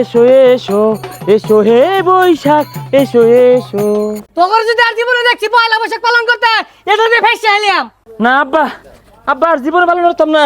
এসো এসো এসো হে বৈশাখ এসো এসো। তোমার যদি আর জীবনে দেখছি পয়লা বৈশাখ পালন করতে এটা দিয়ে ফেসে এলাম। না আব্বা আব্বা আর জীবনে ভালো করতাম না।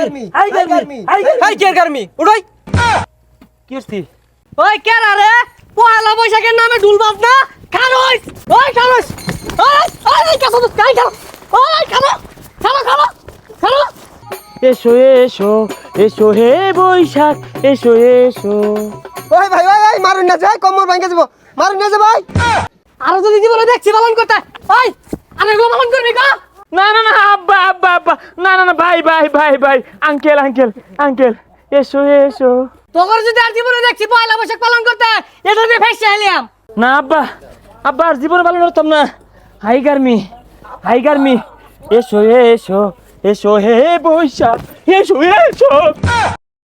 গার্মি হাই গার্মি হাই এই কে গার্মি উড়াই। কি করছি ওই কে রে? পয়লা বৈশাখের নামে ঢুল বাজ না খানোস ওই খানোস ওই ওই কাছে কাই খানো ওই খানো খানো খানো খানো এসো এসো এসো হে বৈশাখ এসো এসো। ওই ভাই ওই ওই মারুন না ভাঙে যাব মারুন না যে ভাই। আর যদি জীবনে দেখছি পালন করতে ওই আরে গো পালন করবি না না না না না না ভাই ভাই ভাই ভাই আঙ্কেল আঙ্কেল আঙ্কেল এসো এসো। তোর যদি আর জীবনে দেখছি পয়লা বৈশাখ পালন করতে এটা দিয়ে ফেসে এলাম না আব্বা আব্বা আর জীবনে পালন করতাম না। হাই গার্মি হাই গার্মি এসো এসো এসো হে বৈশাখ এসো এসো।